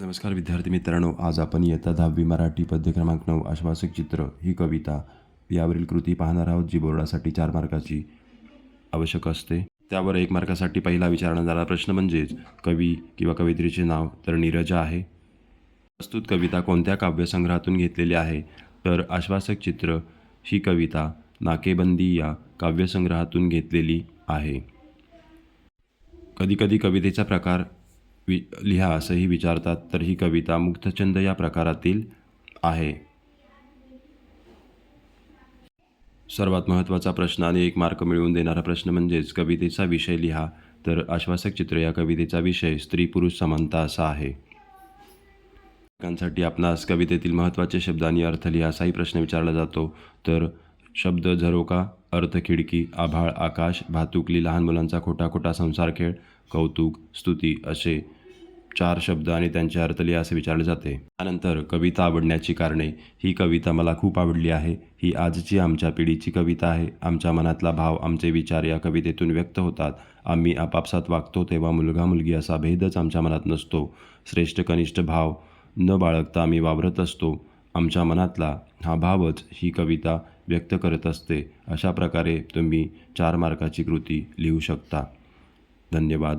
नमस्कार विद्यार्थी मित्रांनो आज आपण इयत्ता दहावी मराठी पद्य क्रमांक नऊ आश्वासक चित्र ही कविता यावरील कृती पाहणार आहोत जी बोर्डासाठी चार मार्काची आवश्यक असते. त्यावर एक मार्कासाठी पहिला विचारण्यात जाणारा प्रश्न म्हणजेच कवी किंवा कवित्रीचे नाव तर नीरजा आहे. प्रस्तुत कविता कोणत्या काव्यसंग्रहातून घेतलेली आहे? तर आश्वासक चित्र ही कविता नाकेबंदी या काव्यसंग्रहातून घेतलेली आहे. कधीकधी कवितेचा प्रकार वि लिहा असंही विचारतात तर ही कविता मुक्तछंद या प्रकारातील आहे. सर्वात महत्त्वाचा प्रश्न आणि एक मार्क मिळवून देणारा प्रश्न म्हणजेच कवितेचा विषय लिहा तर आश्वासक चित्र या कवितेचा विषय स्त्री पुरुष समानता असा आहे. साठी आपणास कवितेतील महत्त्वाचे शब्द आणि अर्थ लिहा असाही प्रश्न विचारला जातो तर शब्द झरोका अर्थ खिडकी आभाळ आकाश भातुकली लहान मुलांचा खोटा खोटा संसार खेळ कौतुक स्तुती असे चार शब्द आणि त्यांचे अर्थ लिहा असे विचारले जाते. त्यानंतर कविता आवडण्याची कारणे. ही कविता मला खूप आवडली आहे. ही आजची आमच्या पिढीची कविता आहे. आमच्या मनातला भाव आमचे विचार या कवितेतून व्यक्त होतात. आम्ही आपापसात वागतो तेव्हा मुलगा मुलगी असा भेदच आमच्या मनात नसतो. श्रेष्ठ कनिष्ठ भाव न बाळगता आम्ही वावरत असतो. आमच्या मनातला हा भावच ही कविता व्यक्त करत असते. अशा प्रकारे तुम्ही चार मार्काची कृती लिहू शकता. धन्यवाद.